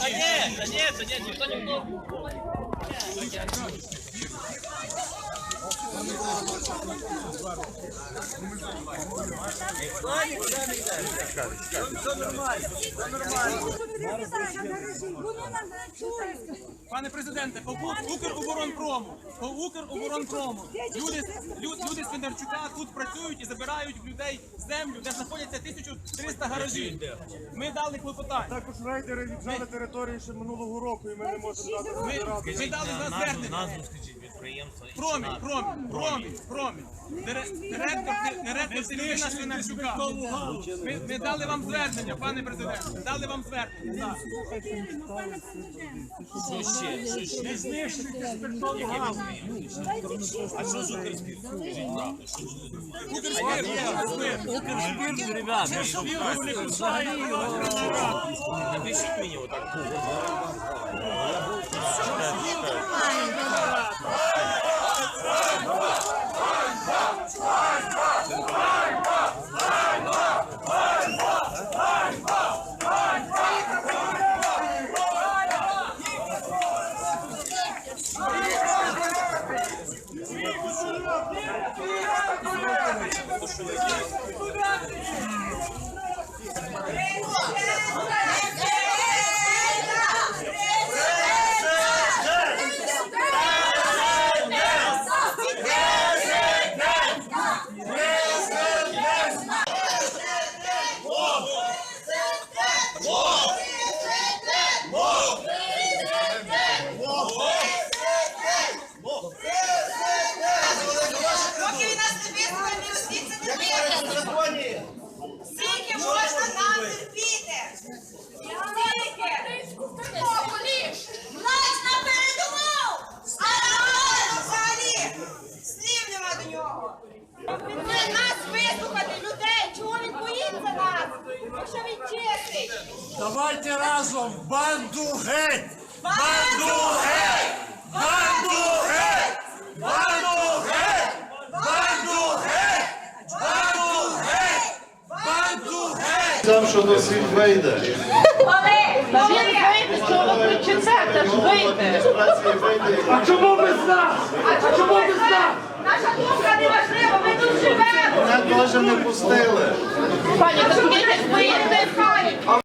Та ні, Пане президенте, по Укроборонпрому, по Укроборонпрому. Люди, лю- люди з Федорчука тут працюють і забирають в людей землю, де знаходяться 1300 гаражів. Ми дали клопотання. Також рейдери віджали територію ще минулого року, і ми не можемо дати Ми, ми дали на звернення. Назву скажіть підприємства. Промінь, промінь, промінь, промінь. Дире- Директор, Сергія Свинарчука. Ми, ми дали вам звернення, пане президенте. Дали вам звернення. Що ще? Що ще? Не знищити спиртову газу. А що з Укрспір? Скажіть правду, що з Укрспір? Ребят, ви що, Напишіть мені отак. Поки він нас не висловить, не освіться не вийде. Скільки можна нам терпіти? Скільки? Власть на передумов! А народ взагалі! Слів нема до нього! Нас вислухати, людей! Чого він боїться нас? Якщо він чесний! Давайте разом банду геть! Банду геть! Банду геть! Банду геть! Банду геть! Банду геть! Банду геть! Сам, що на світ вийде. А чому без нас? А чому без нас? Наша думка не важлива, ми тут теж не пустили. Пані, вийти, вийти.